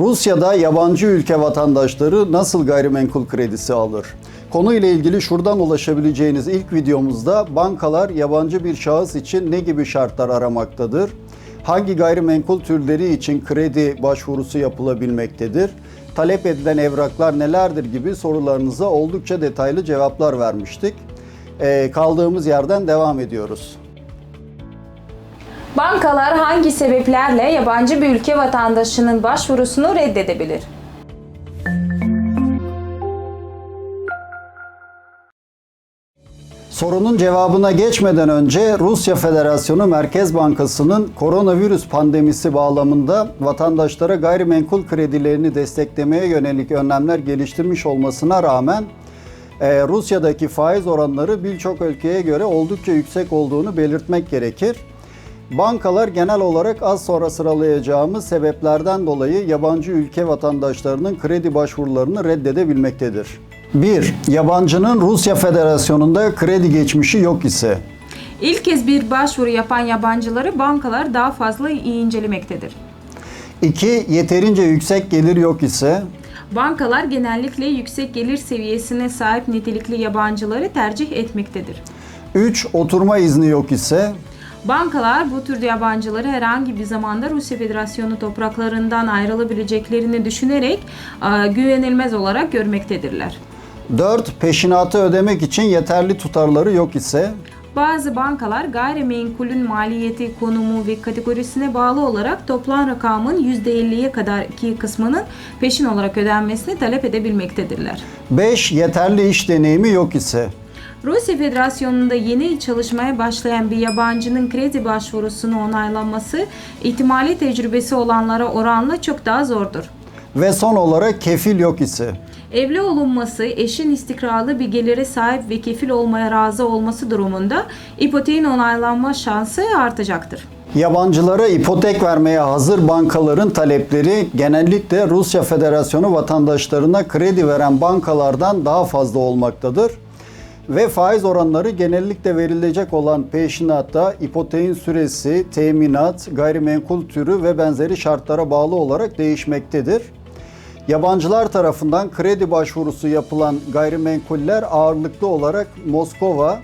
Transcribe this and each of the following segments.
Rusya'da yabancı ülke vatandaşları nasıl gayrimenkul kredisi alır? Konuyla ilgili şuradan ulaşabileceğiniz ilk videomuzda bankalar yabancı bir şahıs için ne gibi şartlar aramaktadır? Hangi gayrimenkul türleri için kredi başvurusu yapılabilmektedir? Talep edilen evraklar nelerdir gibi sorularınıza oldukça detaylı cevaplar vermiştik. Ee, kaldığımız yerden devam ediyoruz. Bankalar hangi sebeplerle yabancı bir ülke vatandaşının başvurusunu reddedebilir? Sorunun cevabına geçmeden önce Rusya Federasyonu Merkez Bankası'nın koronavirüs pandemisi bağlamında vatandaşlara gayrimenkul kredilerini desteklemeye yönelik önlemler geliştirmiş olmasına rağmen e, Rusya'daki faiz oranları birçok ülkeye göre oldukça yüksek olduğunu belirtmek gerekir. Bankalar genel olarak az sonra sıralayacağımız sebeplerden dolayı yabancı ülke vatandaşlarının kredi başvurularını reddedebilmektedir. 1. Yabancının Rusya Federasyonu'nda kredi geçmişi yok ise. İlk kez bir başvuru yapan yabancıları bankalar daha fazla iyi incelemektedir. 2. Yeterince yüksek gelir yok ise. Bankalar genellikle yüksek gelir seviyesine sahip nitelikli yabancıları tercih etmektedir. 3. Oturma izni yok ise. Bankalar bu tür yabancıları herhangi bir zamanda Rusya Federasyonu topraklarından ayrılabileceklerini düşünerek e, güvenilmez olarak görmektedirler. 4. Peşinatı ödemek için yeterli tutarları yok ise. Bazı bankalar gayrimenkulün maliyeti, konumu ve kategorisine bağlı olarak toplam rakamın %50'ye kadar ki kısmının peşin olarak ödenmesini talep edebilmektedirler. 5. Yeterli iş deneyimi yok ise. Rusya Federasyonu'nda yeni çalışmaya başlayan bir yabancının kredi başvurusunu onaylanması ihtimali tecrübesi olanlara oranla çok daha zordur. Ve son olarak kefil yok ise. Evli olunması, eşin istikrarlı bir gelire sahip ve kefil olmaya razı olması durumunda ipoteğin onaylanma şansı artacaktır. Yabancılara ipotek vermeye hazır bankaların talepleri genellikle Rusya Federasyonu vatandaşlarına kredi veren bankalardan daha fazla olmaktadır. Ve faiz oranları genellikle verilecek olan peşinatta ipoteğin süresi, teminat, gayrimenkul türü ve benzeri şartlara bağlı olarak değişmektedir. Yabancılar tarafından kredi başvurusu yapılan gayrimenkuller ağırlıklı olarak Moskova,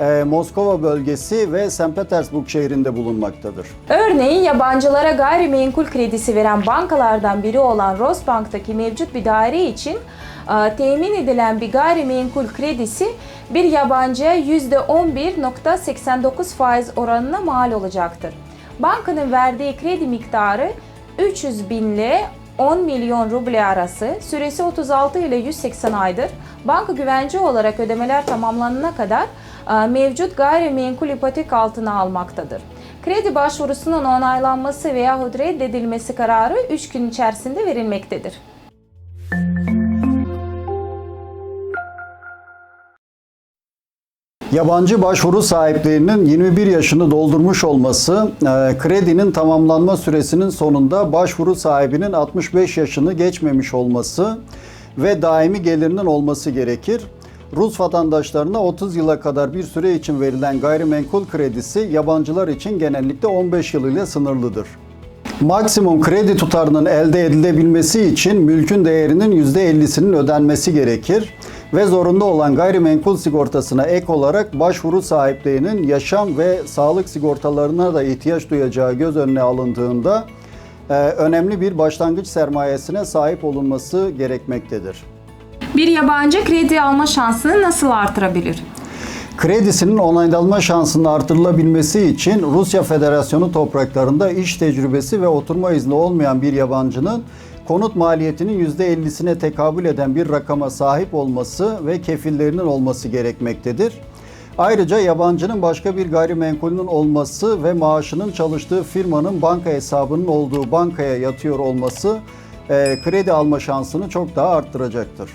e, Moskova bölgesi ve St. Petersburg şehrinde bulunmaktadır. Örneğin yabancılara gayrimenkul kredisi veren bankalardan biri olan Rosbank'taki mevcut bir daire için e, temin edilen bir gayrimenkul kredisi bir yabancıya %11.89 faiz oranına mal olacaktır. Bankanın verdiği kredi miktarı 300 bin ile 10 milyon ruble arası, süresi 36 ile 180 aydır. Banka güvence olarak ödemeler tamamlanana kadar mevcut gayrimenkul ipotek altına almaktadır. Kredi başvurusunun onaylanması veyahut reddedilmesi kararı 3 gün içerisinde verilmektedir. Yabancı başvuru sahiplerinin 21 yaşını doldurmuş olması, e, kredinin tamamlanma süresinin sonunda başvuru sahibinin 65 yaşını geçmemiş olması ve daimi gelirinin olması gerekir. Rus vatandaşlarına 30 yıla kadar bir süre için verilen gayrimenkul kredisi yabancılar için genellikle 15 yıl ile sınırlıdır. Maksimum kredi tutarının elde edilebilmesi için mülkün değerinin %50'sinin ödenmesi gerekir ve zorunlu olan gayrimenkul sigortasına ek olarak başvuru sahiplerinin yaşam ve sağlık sigortalarına da ihtiyaç duyacağı göz önüne alındığında e, önemli bir başlangıç sermayesine sahip olunması gerekmektedir. Bir yabancı kredi alma şansını nasıl artırabilir? Kredisinin onaylanma şansının artırılabilmesi için Rusya Federasyonu topraklarında iş tecrübesi ve oturma izni olmayan bir yabancının konut maliyetinin %50'sine tekabül eden bir rakama sahip olması ve kefillerinin olması gerekmektedir. Ayrıca yabancının başka bir gayrimenkulünün olması ve maaşının çalıştığı firmanın banka hesabının olduğu bankaya yatıyor olması e, kredi alma şansını çok daha arttıracaktır.